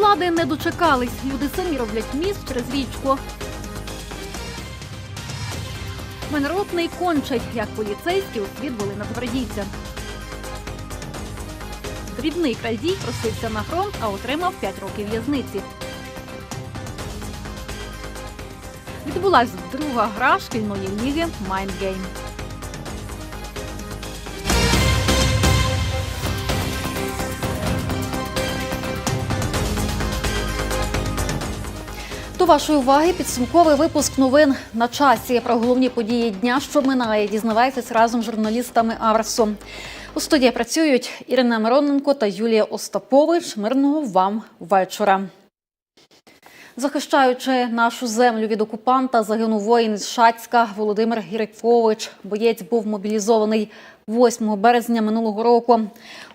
Влади не дочекались. Люди самі роблять міст через річку. Менротний кончать, як поліцейські освідували на гвардійця. Дрібний крадій просився на фронт, а отримав 5 років в'язниці. Відбулась друга гра шкільної ліги Майндгейм. До вашої уваги підсумковий випуск новин на часі про головні події дня, що минає. Дізнавайтесь разом з журналістами Аверсу. У студії працюють Ірина Мироненко та Юлія Остапович. Мирного вам вечора. Захищаючи нашу землю від окупанта, загинув воїн з Шацька Володимир Гірикович. Боєць був мобілізований 8 березня минулого року.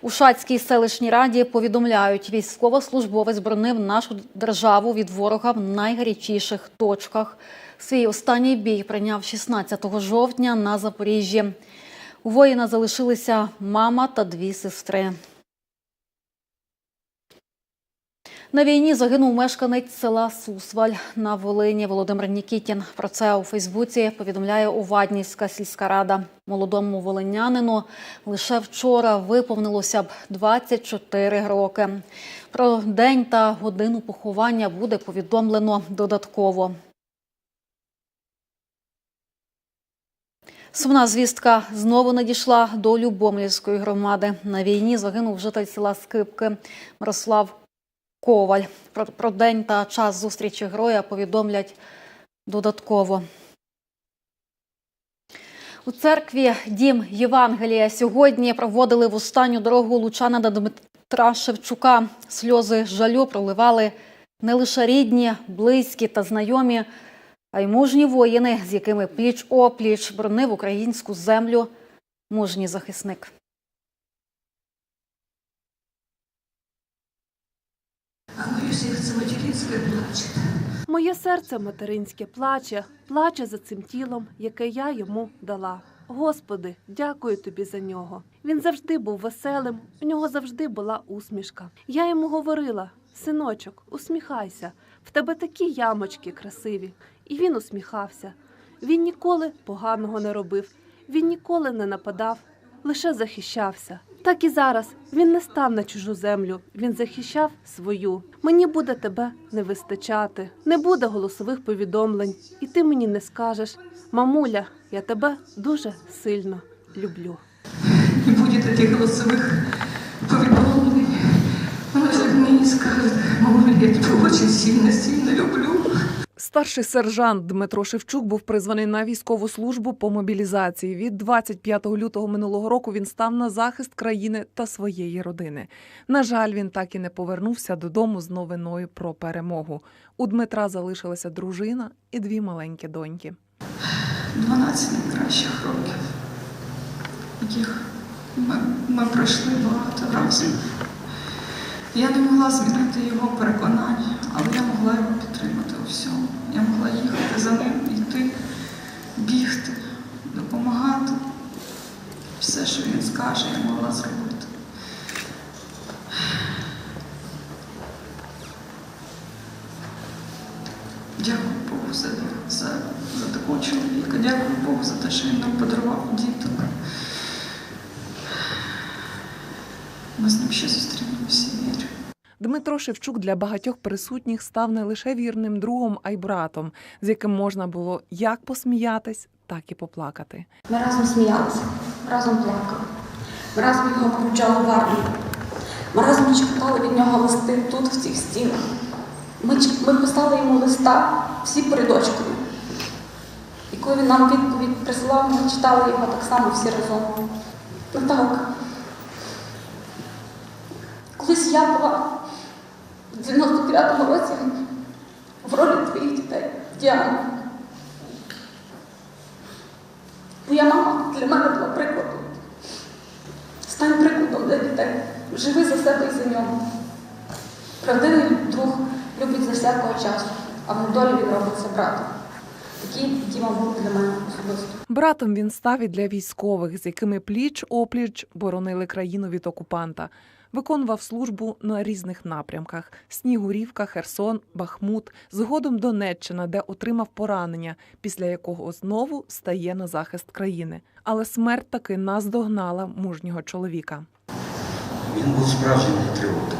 У Шацькій селищній раді повідомляють, військовослужбовець бронив нашу державу від ворога в найгарячіших точках. Свій останній бій прийняв 16 жовтня на Запоріжжі. У воїна залишилися мама та дві сестри. На війні загинув мешканець села Сусваль на Волині Володимир Нікітін. Про це у Фейсбуці повідомляє Уваднівська сільська рада. Молодому волинянину лише вчора виповнилося б 24 роки. Про день та годину поховання буде повідомлено додатково. Сумна звістка знову надійшла до Любомлівської громади. На війні загинув житель села Скипки Мирослав Коваль. Про, про день та час зустрічі героя повідомлять додатково. У церкві Дім Євангелія сьогодні проводили в останню дорогу лучана до Дмитра Шевчука. Сльози жалю проливали не лише рідні, близькі та знайомі, а й мужні воїни, з якими пліч-опліч бронив українську землю мужній захисник. А мое сердце материнское плачет. Моє серце материнське плаче, плаче за цим тілом, яке я йому дала. Господи, дякую тобі за нього. Він завжди був веселим, у нього завжди була усмішка. Я йому говорила: синочок, усміхайся, в тебе такі ямочки красиві. І він усміхався. Він ніколи поганого не робив, він ніколи не нападав, лише захищався. Так і зараз він не став на чужу землю, він захищав свою. Мені буде тебе не вистачати, не буде голосових повідомлень, і ти мені не скажеш, мамуля, я тебе дуже сильно люблю. Не будет этих голосовых повідомлень. Но если мне скажут, мама, я тебя очень сильно-сильно люблю. Старший сержант Дмитро Шевчук був призваний на військову службу по мобілізації. Від 25 лютого минулого року він став на захист країни та своєї родини. На жаль, він так і не повернувся додому з новиною про перемогу. У Дмитра залишилася дружина і дві маленькі доньки. 12 найкращих років, яких ми, ми пройшли багато разом. Я не могла змінити його переконання, але я могла його підтримати у всьому. Я могла їхати за ним, йти, бігти, допомагати. Все, що він скаже, я могла зробити. Дякую Богу за, за, за такого чоловіка. Дякую Богу за те, що він нам подарував діток. Ми з ним ще зустрінемося, вірю. Дмитро Шевчук для багатьох присутніх став не лише вірним другом, а й братом, з яким можна було як посміятись, так і поплакати. Ми разом сміялися, разом плакали. Ми разом його провчали в армію. Ми разом читали від нього листи тут, в цих стінах. Ми, ми писали йому листа всі перед очками. І коли він нам відповідь присилав, ми читали його так само всі разом. Наталка. Колись я була в 99-му році в ролі твоїх дітей, Діана. Моя мама для мене була прикладом. Стань прикладом для дітей. Живи за себе і за нього. Правдивий друг любить за всякого часу, а в недолі він робиться братом. Такий Діма був для мене особисто. Братом він став і для військових, з якими пліч опліч боронили країну від окупанта. Виконував службу на різних напрямках: Снігурівка, Херсон, Бахмут, згодом Донеччина, де отримав поранення, після якого знову стає на захист країни. Але смерть таки наздогнала мужнього чоловіка. Він був справжнім патріотом.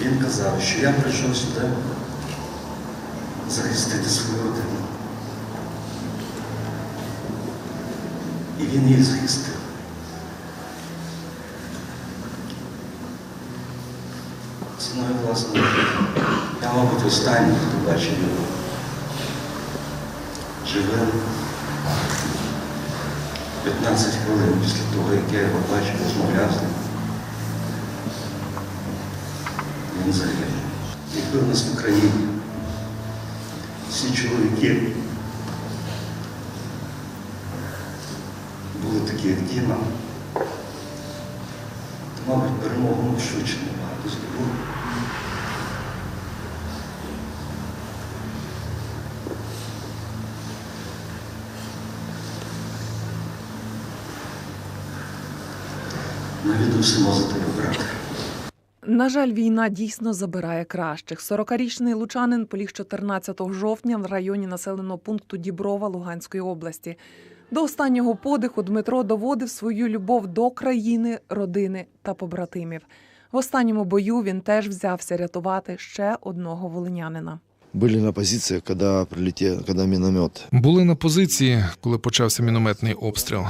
Він казав, що я прийшов сюди захистити свою родину. І він її захистив. Ціною. Я, мабуть, останній, хто бачив його живим 15 хвилин після того, як я його бачив, розмовляв з ним. Він загинув. Якби в нас в Україні всі чоловіки були такі, як Діма, то, мабуть, перемогу швидше набагато здобули. Навіду всімо за тебе, брате. На жаль, війна дійсно забирає кращих. 40-річний лучанин поліг 14 жовтня в районі населеного пункту Діброва Луганської області. До останнього подиху Дмитро доводив свою любов до країни, родини та побратимів. В останньому бою він теж взявся рятувати ще одного волинянина. Были на позициях, когда прилетел, когда миномет. Були на позиції, коли почався мінометний обстріл.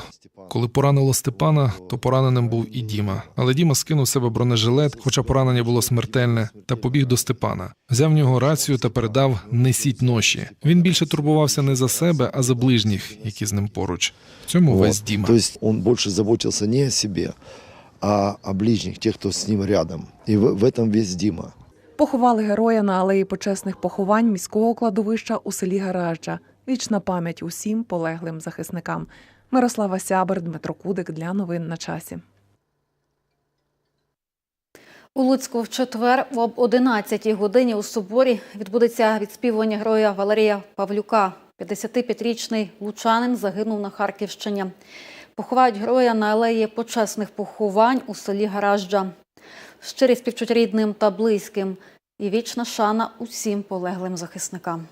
Коли поранило Степана, то пораненим був і Діма. Але Діма скинув себе бронежилет, хоча поранення було смертельне, та побіг до Степана. Взяв в нього рацію та передав несіть ноші. Він більше турбувався не за себе, а за ближніх, які з ним поруч. В цьому весь Вот. Діма. То есть он больше заботился не о себе, а о ближних, тех, кто с ним рядом. И в, в этом весь Дима. Поховали героя на алеї почесних поховань міського кладовища у селі Гаражджа. Вічна пам'ять усім полеглим захисникам. Мирослава Сябер, Дмитро Кудик для новин на часі. У Луцьку в четвер об 11-й годині у соборі відбудеться відспівування героя Валерія Павлюка. 55-річний лучанин загинув на Харківщині. Поховають героя на алеї почесних поховань у селі Гаражджа. Щирі співчуття рідним та близьким і вічна шана усім полеглим захисникам.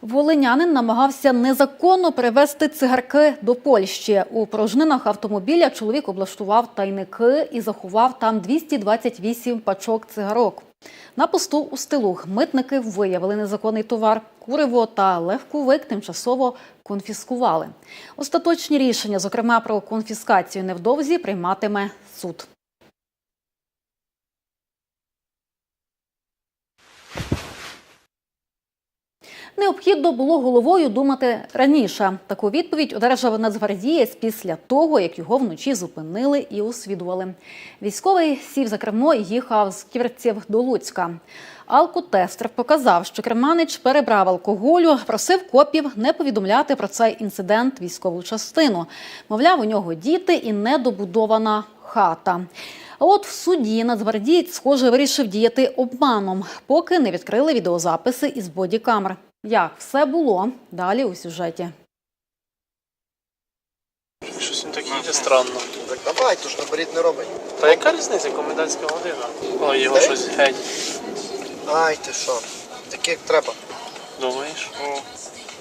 Волинянин намагався незаконно перевезти цигарки до Польщі. У порожнинах автомобіля чоловік облаштував тайники і заховав там 228 пачок цигарок. На посту у стилух митники виявили незаконний товар, куриво та легковик тимчасово конфіскували. Остаточні рішення, зокрема про конфіскацію невдовзі, прийматиме суд. Необхідно було головою думати раніше. Таку відповідь одержав нацгвардієць після того, як його вночі зупинили і освідували. Військовий сів за кермо і їхав з Ківерців до Луцька. Алкотестер показав, що керманич перебрав алкоголю, просив копів не повідомляти про цей інцидент військову частину. Мовляв, у нього діти і недобудована хата. А от в суді нацгвардієць, схоже, вирішив діяти обманом, поки не відкрили відеозаписи із бодікамер. Як все було далі у сюжеті. Щось він так їде странно. Так давай, то ж наперед не робить. Та яка різниця, комендантська година? Коли його щось геть. Ай, ти що? Так як треба. Думаєш?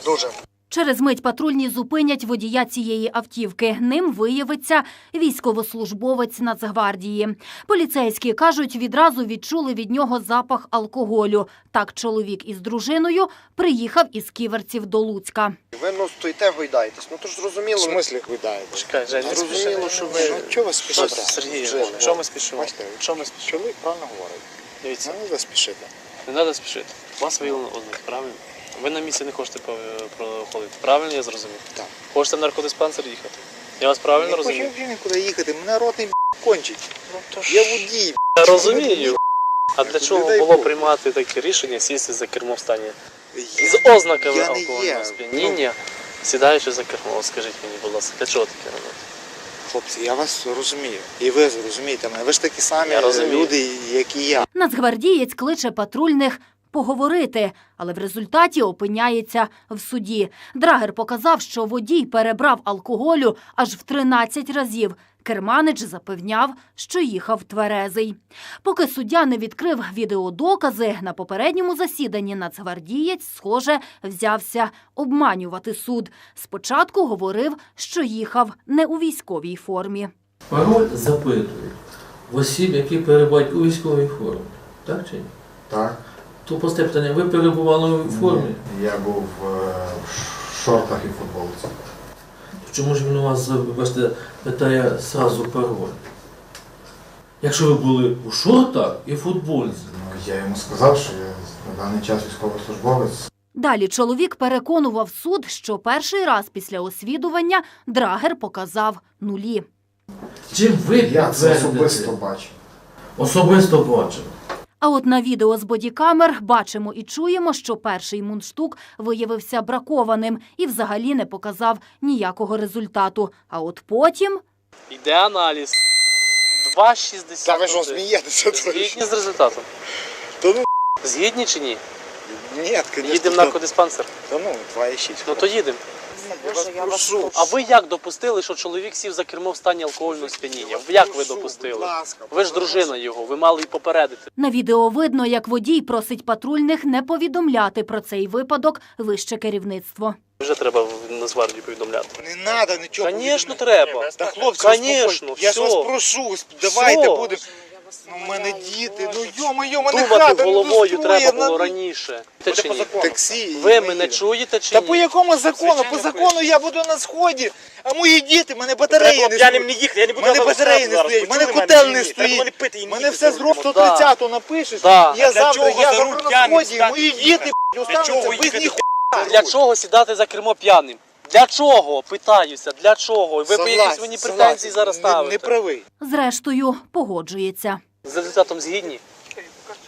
Дуже. Через мить патрульні зупинять водія цієї автівки. Ним виявиться військовослужбовець Нацгвардії. Поліцейські кажуть, відразу відчули від нього запах алкоголю. Так чоловік із дружиною приїхав із ківерців до Луцька. Ви ну стоїте, гойдаєтесь. Ну то ж зрозуміло. В смислі гуляєте? Чекай, Жень. Зрозуміло, що ви. Чого ви спішите? Сергій, що ми спішимо? Що ми спішимо? чоловік правильно говорить. Дивіться, Не треба спішити. не треба спішити. Вас виявлено одних, правильно? Ви на місці не хочете проходити. Правильно я зрозумів? Так. Хочете в наркодиспансер їхати? Я вас правильно Не розумію? хочу нікуди їхати, мене ротний б**, кончить. Ну, то Я водій. б**. Я розумію. А для чого було Бог. приймати таке рішення сісти за кермо в стані Я- з ознаками я не алкогольного є. сп'яніння, сідаючи за кермо? От Скажіть мені, будь ласка, для чого таке робити? Хлопці, я вас розумію. І ви зрозумієте мене. Ви ж такі самі Я розумію. люди, як і я. Нацгвардієць кличе патрульних поговорити, але в результаті опиняється в суді. Драгер показав, що водій перебрав алкоголю аж в 13 разів. Керманич запевняв, що їхав тверезий. Поки суддя не відкрив відеодокази, на попередньому засіданні нацгвардієць, схоже, взявся обманювати суд. Спочатку говорив, що їхав не у військовій формі. Пароль запитують в осіб, які перебувають у військовій формі. Так чи ні? Так. То просте питання, ви перебували у формі? Я був е, в шортах і футболці. Чому ж він у вас, вибачте, питає сразу пароль? Якщо ви були у шортах і футболці, Ну, я йому сказав, що я на даний час військовослужбовець. Далі чоловік переконував суд, що перший раз після освідування Драгер показав нулі. чим ви Я це підтвердите? особисто бачив. Особисто бачив. А от на відео з бодікамер бачимо і чуємо, що перший мундштук виявився бракованим і взагалі не показав ніякого результату. А от потім Йде аналіз. 2,60. Та ви що смієтеся? Згідні з результатом. Та ну, Згідні чи ні? ні, звісно. Їдемо в наркодиспансер. Та ну, 2,6. Ну то їдемо. Я вас прошу. А ви як допустили, що чоловік сів за кермо в стані алкогольного сп'яніння? Як ви допустили? Ви ж дружина його, ви мали й попередити. на відео видно, як водій просить патрульних не повідомляти про цей випадок вище керівництво. Вже треба в Нацгвардію повідомляти. Не треба нічого. Звісно, треба. Та хлопці, Конечно, я ж вас прошу, давайте будемо. Ну, в мене діти, ну йо-моє, мене Думати хата головою треба було ну, раніше. Те чи ні? Таксі. Ви мене чуєте чи Та ні? по якому закону? По закону я буду на сході, а мої діти, мене батареї не стоять. не їхати, я не Мене батареї не стоять, мене котел не стоїть. Мене все Ну, да. 130 напишеш. Да. Я для завтра, чого я за завтра руль на п'яним сході, мої діти б, чого остануться без їхати? ніхуя. Для чого сідати за кермо п'яним? Для чого? Питаюся, для чого? Ви по якісь мені претензії зараз Не, ставите. не правий. Зрештою, погоджується. З результатом згідні?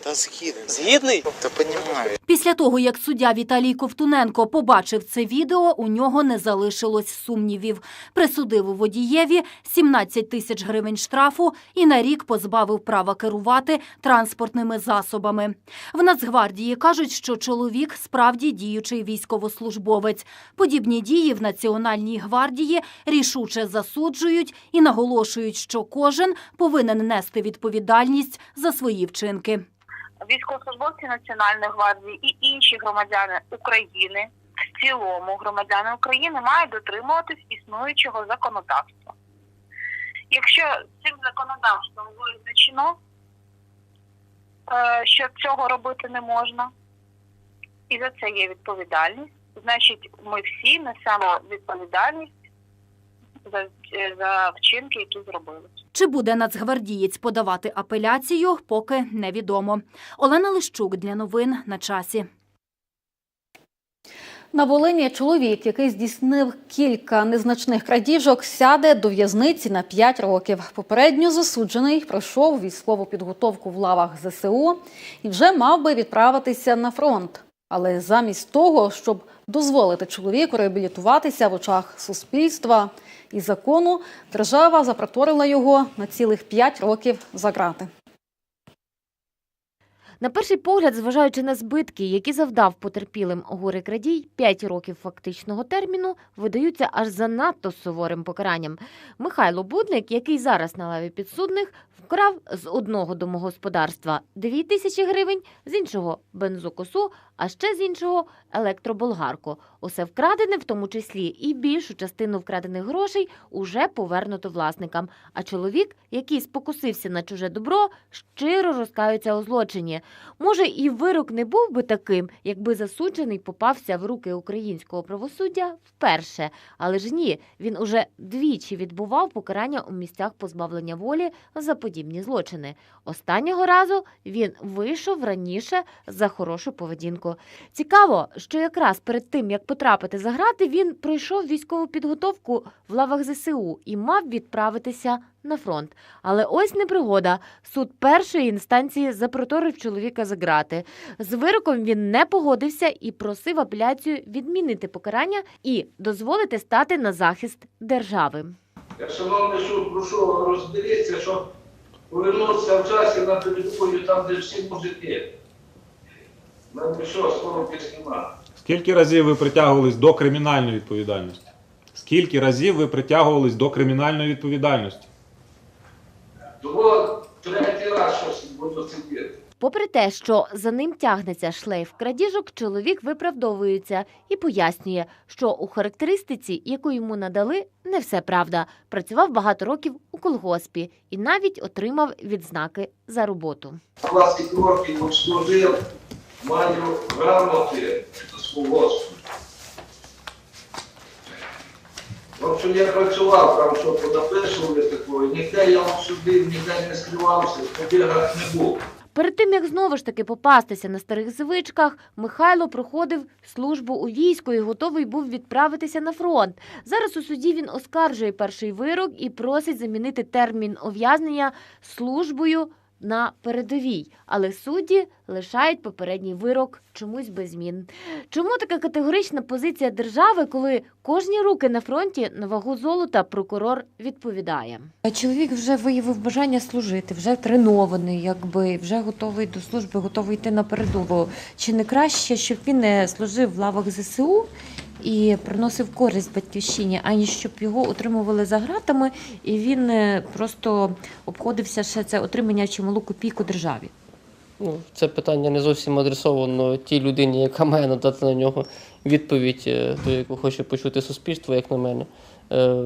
Та згідний. Згідний? Та понімаю. Після того, як суддя Віталій Ковтуненко побачив це відео, у нього не залишилось сумнівів. Присудив у водієві 17 тисяч гривень штрафу і на рік позбавив права керувати транспортними засобами. В Нацгвардії кажуть, що чоловік справді діючий військовослужбовець. Подібні дії в Національній гвардії рішуче засуджують і наголошують, що кожен повинен нести відповідальність за свої вчинки. Військовослужбовці Національної гвардії і інші громадяни України в цілому громадяни України мають дотримуватись існуючого законодавства. Якщо цим законодавством визначено, е, що цього робити не можна, і за це є відповідальність, значить ми всі несемо відповідальність за, за вчинки, які зробили. Чи буде нацгвардієць подавати апеляцію, поки невідомо. Олена Лищук для новин на часі. На Волині чоловік, який здійснив кілька незначних крадіжок, сяде до в'язниці на 5 років. Попередньо засуджений пройшов військову підготовку в лавах ЗСУ і вже мав би відправитися на фронт. Але замість того, щоб дозволити чоловіку реабілітуватися в очах суспільства і закону, держава запроторила його на цілих 5 років за ґрати. На перший погляд, зважаючи на збитки, які завдав потерпілим горе крадій, 5 років фактичного терміну видаються аж занадто суворим покаранням. Михайло Будник, який зараз на лаві підсудних, вкрав з одного домогосподарства 2 тисячі гривень, з іншого бензокосу, а ще з іншого електроболгарку. Усе вкрадене, в тому числі і більшу частину вкрадених грошей, уже повернуто власникам. А чоловік, який спокусився на чуже добро, щиро розкаються у злочині. Може, і вирок не був би таким, якби засуджений попався в руки українського правосуддя вперше. Але ж ні, він уже двічі відбував покарання у місцях позбавлення волі за подібні злочини. Останнього разу він вийшов раніше за хорошу поведінку. Цікаво, що якраз перед тим, як потрапити за грати, він пройшов військову підготовку в лавах ЗСУ і мав відправитися на фронт. Але ось непригода. Суд першої інстанції запроторив чоловіка за грати. З вироком він не погодився і просив апеляцію відмінити покарання і дозволити стати на захист держави. Я, шановний суд, прошу розберіться, щоб повернутися в часі на територію там, де всі мужики. Скільки разів ви притягувались до кримінальної відповідальності? Скільки разів ви притягувались до кримінальної відповідальності? Попри те, що за ним тягнеться шлейф крадіжок, чоловік виправдовується і пояснює, що у характеристиці, яку йому надали, не все правда. Працював багато років у колгоспі і навіть отримав відзнаки за роботу. 20 років служив, маю грамоти з колгоспу. Общем, я працював там, що понаписували такої, ніде я вам судив, ніде не скривався, в побігах не був. Перед тим як знову ж таки попастися на старих звичках, Михайло проходив службу у війську і готовий був відправитися на фронт. Зараз у суді він оскаржує перший вирок і просить замінити термін ув'язнення службою на передовій. Але судді лишають попередній вирок чомусь без змін. Чому така категорична позиція держави, коли кожні руки на фронті на вагу золота прокурор відповідає? Чоловік вже виявив бажання служити, вже тренований, якби вже готовий до служби, готовий йти на передову. Чи не краще, щоб він не служив в лавах ЗСУ і приносив користь батьківщині, аніж щоб його утримували за гратами, і він е, просто обходився ще це отримання чималу копійку державі? Ну, це питання не зовсім адресовано тій людині, яка має надати на нього відповідь, е, ту, яку хоче почути суспільство, як на мене. Е,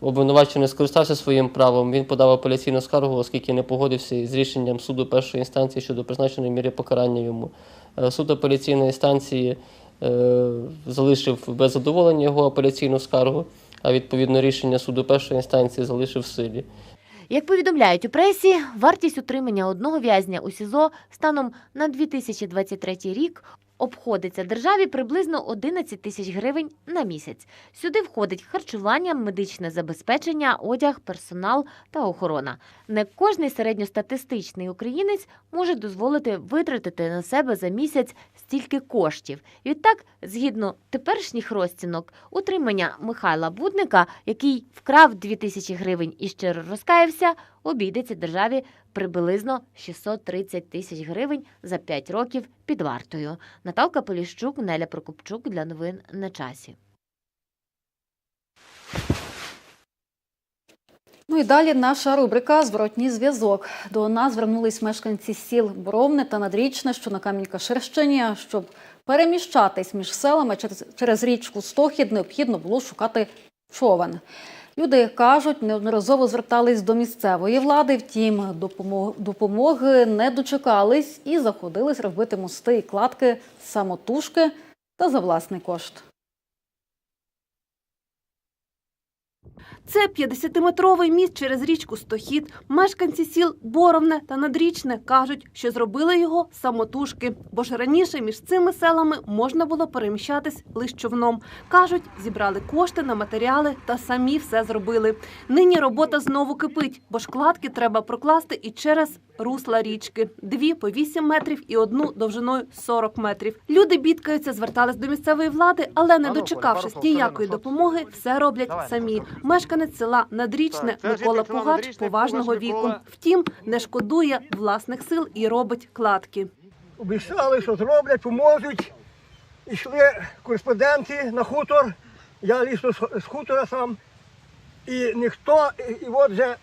Обвинувачений скористався своїм правом. Він подав апеляційну скаргу, оскільки не погодився із рішенням суду першої інстанції щодо призначеної міри покарання йому. Е, Суд апеляційної інстанції е, залишив без задоволення його апеляційну скаргу, а відповідно рішення суду першої інстанції залишив в силі. Як повідомляють у пресі, вартість утримання одного в'язня у СІЗО станом на 2023 рік обходиться державі приблизно 11 тисяч гривень на місяць. Сюди входить харчування, медичне забезпечення, одяг, персонал та охорона. Не кожний середньостатистичний українець може дозволити витратити на себе за місяць стільки коштів. Відтак, згідно теперішніх розцінок, утримання Михайла Будника, який вкрав 2 тисячі гривень і щиро розкаявся, обійдеться державі приблизно 630 тисяч гривень за 5 років під вартою. Наталка Поліщук, Неля Прокопчук для новин на часі. Ну і далі наша рубрика Зворотній зв'язок. До нас звернулись мешканці сіл Боровне та Надрічне, що на Кам'янка-Шерщині. Щоб переміщатись між селами через, річку Стохід, необхідно було шукати човен. Люди кажуть, неодноразово звертались до місцевої влади, втім, допомо- допомоги не дочекались і заходились робити мости і кладки самотужки та за власний кошт. Це 50-метровий міст через річку Стохід. Мешканці сіл Боровне та Надрічне кажуть, що зробили його самотужки, бо ж раніше між цими селами можна було переміщатись лише човном. Кажуть, зібрали кошти на матеріали та самі все зробили. Нині робота знову кипить, бо ж кладки треба прокласти і через русла річки. Дві по 8 метрів і одну довжиною 40 метрів. Люди бідкаються, звертались до місцевої влади, але не дочекавшись ніякої допомоги, все роблять самі. Мешканець села Надрічне Микола Пугач поважного віку. Втім, не шкодує власних сил і робить кладки. Обіцяли, що зроблять, поможуть. Ішли кореспонденти на хутор. Я ліз з- хутора сам. І ніхто, і, от вже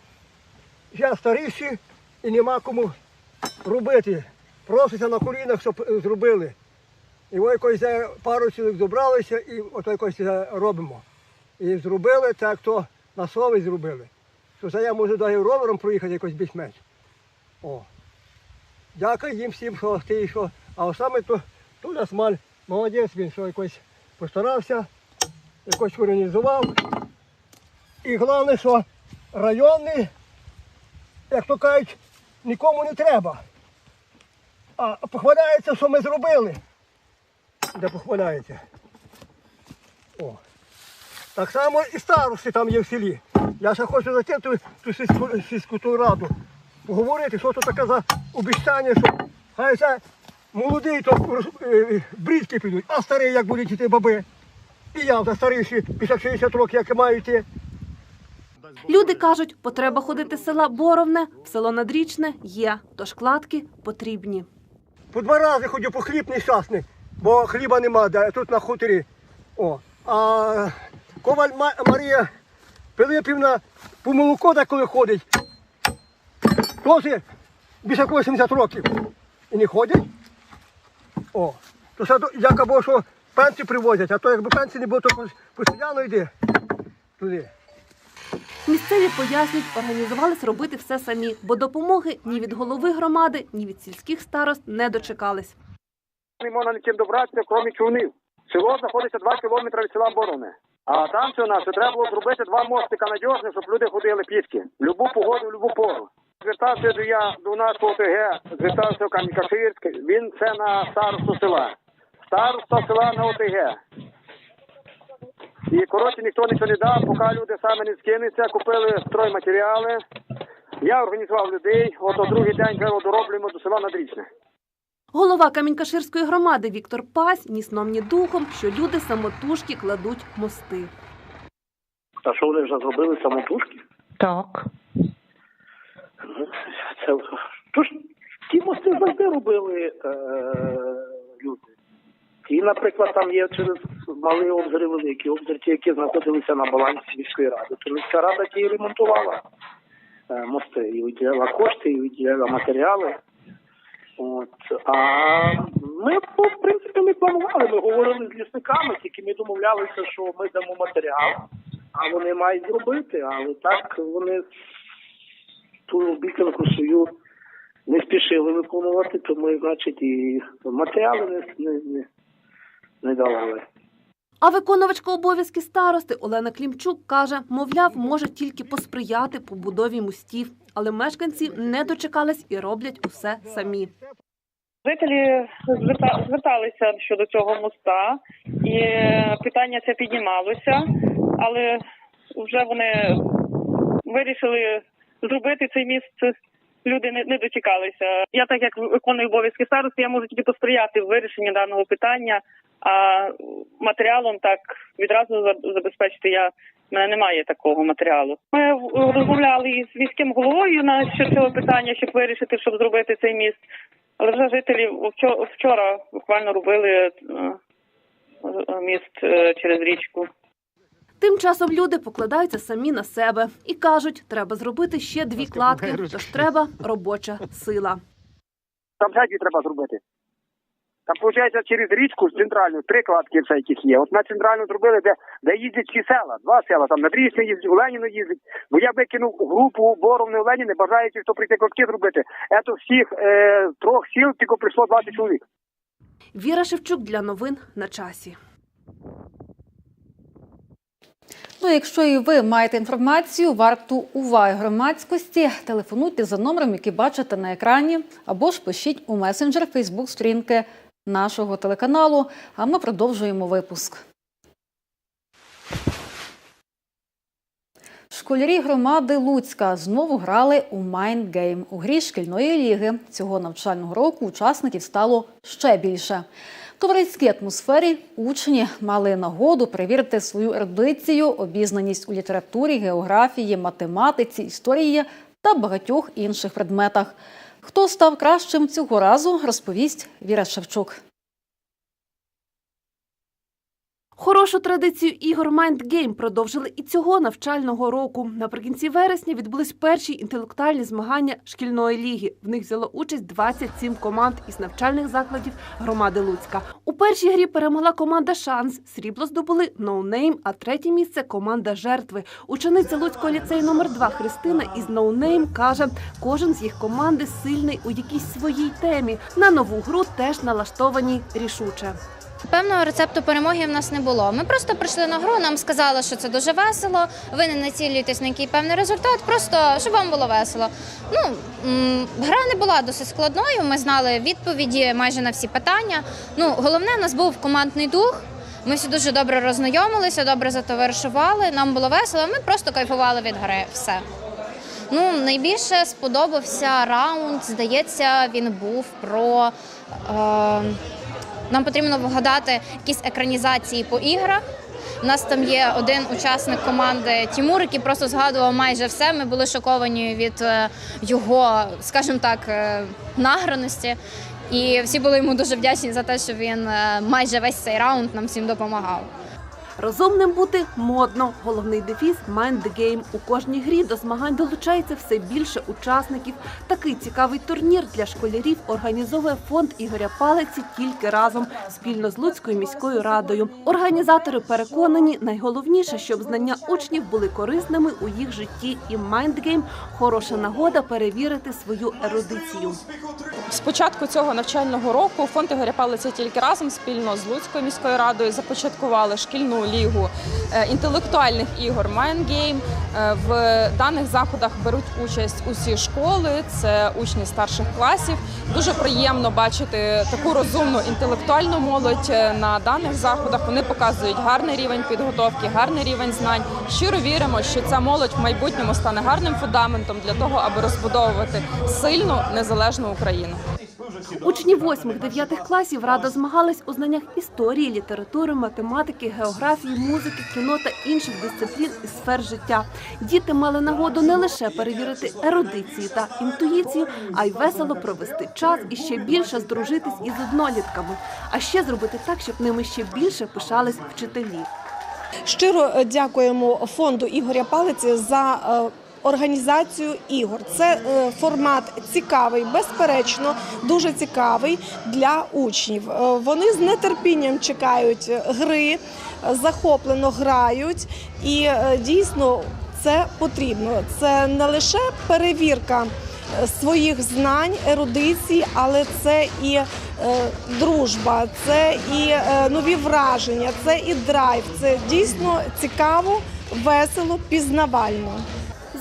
я старіший і нема кому робити. Проситься на колінах, щоб е, зробили. І ось якось пару чоловік зібралися і от якось робимо. І зробили так, то на совість зробили. Що це я можу навіть ровером проїхати якось більш-менш. О. Дякую їм всім, що ти що. А саме то Толя Смаль, молодець він, що якось постарався, якось організував. І головне, що районний, як то кажуть, нікому не треба. А похваляється, що ми зробили. Де похваляється. О. Так само і старости там є в селі. Я ще хочу зайти в ту, ту сільську, сільську ту раду, поговорити, що це таке за обіцяння, що хай це молодий, то е, брідки підуть, а старий, як будуть йти баби. І я вже старіший, після 60 років, як маю йти. Люди кажуть, потреба ходити з села Боровне в село Надрічне є, тож кладки потрібні. по два рази ходю по хліб нещасний, бо хліба нема, де, тут на хуторі. О, а коваль Марія Пилипівна по молоко деколи ходить. Теж більше як 80 років. І не ходять. О, то ще як або що пенсію привозять, а то якби пенсії не було, то пос- постійно йде туди. Місцеві пояснюють, організувались робити все самі, бо допомоги ні від голови громади, ні від сільських старост не дочекались. Не можна нічим добратися, крім човнів. Село знаходиться 2 кілометри від села Борони. А там все наше треба було зробити два мостика надіжні, щоб люди ходили пішки. Любу погоду, в любу пору. Звертався до я до нашого ОТГ, звертався в Кам'янкаширськ, він це на старосту села. Староста села на ОТГ. І коротше ніхто нічого не дав, поки люди самі не скинуться, купили стройматеріали. Я організував людей, от другий день вже дороблюємо до села Надрічне. Голова Камінькаширської громади Віктор Пась ні сном, ні духом, що люди самотужки кладуть мости. А що вони вже зробили самотужки? Так. Це тож ті мости завжди робили е, люди. І, наприклад, там є через малий обзір і великий обзір, ті, які знаходилися на балансі міської ради. То міська рада ті ремонтувала е, мости, і виділяла кошти, і виділяла матеріали. От. А ми, в принципі, ми планували, ми говорили з лісниками, тільки ми домовлялися, що ми дамо матеріал, а вони мають зробити, але так вони ту обіцянку свою не спішили виконувати, тому, значить, і матеріали не, не, не, не давали. А виконувачка обов'язки старости Олена Клімчук каже, мовляв, може тільки посприяти побудові мостів, але мешканці не дочекались і роблять усе самі. Жителі зверта- зверталися щодо цього моста, і е, питання це піднімалося, але вже вони вирішили зробити цей міст. Люди не, не дочекалися. Я, так як виконую обов'язки старости, я можу тільки посприяти в вирішенні даного питання. А матеріалом так відразу забезпечити я в мене немає такого матеріалу. Ми розмовляли із міським головою на що цього питання, щоб вирішити, щоб зробити цей міст. Але вже жителі вчора буквально робили е, міст е, через річку. Тим часом люди покладаються самі на себе і кажуть, треба зробити ще дві кладки, тож треба робоча сила. Там ще треба зробити. Там, виходить, через річку центральну три кладки все яких є. От на центральну зробили, де, де їздять всі села, два села, там на Дрічне їздять, у Леніно їздять. Бо я викинув групу Боровни у Леніни, бажаючи, хто прийти кладки зробити. Ето всіх е, трьох сіл тільки прийшло 20 чоловік. Віра Шевчук для новин на часі. Ну, якщо і ви маєте інформацію, варту уваги громадськості, телефонуйте за номером, який бачите на екрані, або ж пишіть у месенджер Фейсбук сторінки нашого телеканалу. А ми продовжуємо випуск. Школярі громади Луцька знову грали у Game. У грі шкільної ліги цього навчального року учасників стало ще більше. В товариській атмосфері учні мали нагоду перевірити свою ерудицію, обізнаність у літературі, географії, математиці, історії та багатьох інших предметах. Хто став кращим цього разу, розповість Віра Шевчук. Хорошу традицію ігор Game продовжили і цього навчального року. Наприкінці вересня відбулись перші інтелектуальні змагання шкільної ліги. В них взяло участь 27 команд із навчальних закладів громади Луцька. У першій грі перемогла команда Шанс. Срібло здобули ноунейм, а третє місце команда жертви. Учениця Луцького ліцею номер 2 Христина із ноунейм каже, кожен з їх команди сильний у якійсь своїй темі. На нову гру теж налаштовані рішуче. Певного рецепту перемоги в нас не було. Ми просто прийшли на гру, нам сказали, що це дуже весело. Ви не націлюєтесь на який певний результат, просто щоб вам було весело. Ну гра не була досить складною. Ми знали відповіді майже на всі питання. Ну головне, у нас був командний дух. Ми всі дуже добре роззнайомилися, добре затоваришували. Нам було весело. Ми просто кайфували від гри. Все. Ну, найбільше сподобався раунд. Здається, він був про. Е, нам потрібно вгадати якісь екранізації по іграх. У нас там є один учасник команди Тімур, який просто згадував майже все. Ми були шоковані від е, його, скажімо так, е, награності. І всі були йому дуже вдячні за те, що він е, майже весь цей раунд нам всім допомагав. Розумним бути модно. Головний дефіс Mind the Game. У кожній грі до змагань долучається все більше учасників. Такий цікавий турнір для школярів організовує фонд Ігоря Палиці тільки разом спільно з Луцькою міською радою. Організатори переконані, найголовніше, щоб знання учнів були корисними у їх житті, і Mind Game – хороша нагода перевірити свою ерудицію. З початку цього навчального року фонд Ігоря Павлиця тільки разом спільно з Луцькою міською радою започаткували шкільну лігу е, інтелектуальних ігор. Е, В даних заходах беруть участь усі школи, це учні старших класів. Дуже приємно бачити таку розумну інтелектуальну молодь е, на даних заходах. Вони показують гарний рівень підготовки, гарний рівень знань. Щиро віримо, що ця молодь в майбутньому стане гарним фундаментом для того, аби розбудовувати сильну незалежну Україну. Учні 8-9 класів рада змагались у знаннях історії, літератури, математики, географії, музики, кіно та інших дисциплін і сфер життя. Діти мали нагоду не лише перевірити ерудицію та інтуїцію, а й весело провести час і ще більше здружитись із однолітками, а ще зробити так, щоб ними ще більше пишались вчителі. Щиро дякуємо фонду Ігоря Палиці за е, організацію ігор. Це е, формат цікавий, безперечно, дуже цікавий для учнів. Е, Вони з нетерпінням чекають гри, захоплено грають, і е, дійсно це потрібно. Це не лише перевірка своїх знань, ерудиції, але це і дружба, це і нові враження, це і драйв. Це дійсно цікаво, весело, пізнавально.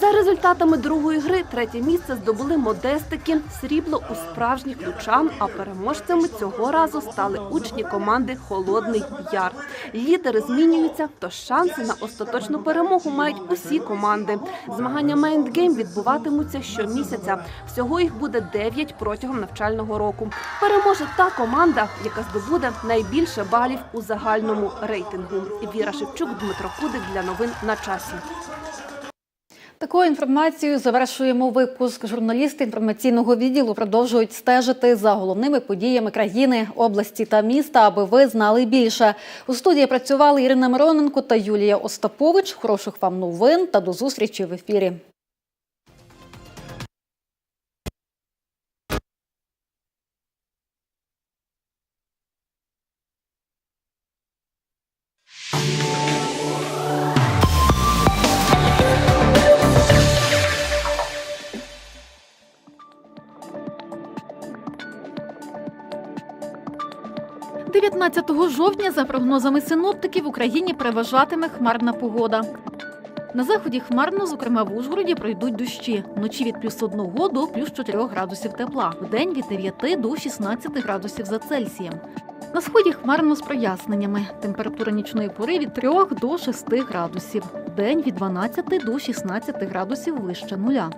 За результатами другої гри третє місце здобули модестики, срібло у справжніх лучан, а переможцями цього разу стали учні команди Холодний Яр. Лідери змінюються, тож шанси на остаточну перемогу мають усі команди. Змагання Game відбуватимуться щомісяця. Всього їх буде 9 протягом навчального року. Переможе та команда, яка здобуде найбільше балів у загальному рейтингу. Віра Шевчук, Дмитро Кудик для новин на часі. Такою інформацією завершуємо випуск. Журналісти інформаційного відділу продовжують стежити за головними подіями країни, області та міста, аби ви знали більше. У студії працювали Ірина Мироненко та Юлія Остапович. Хороших вам новин та до зустрічі в ефірі. – 19 жовтня, за прогнозами синоптиків, в Україні переважатиме хмарна погода. На заході хмарно, зокрема в Ужгороді, пройдуть дощі. Вночі від плюс 1 до плюс 4 градусів тепла. Вдень від 9 до 16 градусів за Цельсієм. На сході хмарно з проясненнями. Температура нічної пори від 3 до 6 градусів. День від 12 до 16 градусів вище нуля.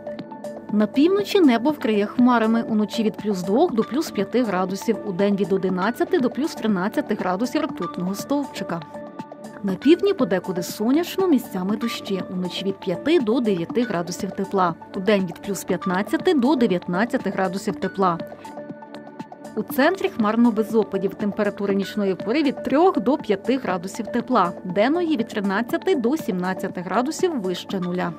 На півночі небо вкриє хмарами. Уночі від плюс 2 до плюс 5 градусів. Удень від 11 до плюс 13 градусів ртутного стовпчика. На півдні подекуди сонячно, місцями дощі. Уночі від 5 до 9 градусів тепла. Удень від плюс 15 до 19 градусів тепла. У центрі хмарно без опадів. Температура нічної пори від 3 до 5 градусів тепла. Денної від 13 до 17 градусів вище нуля.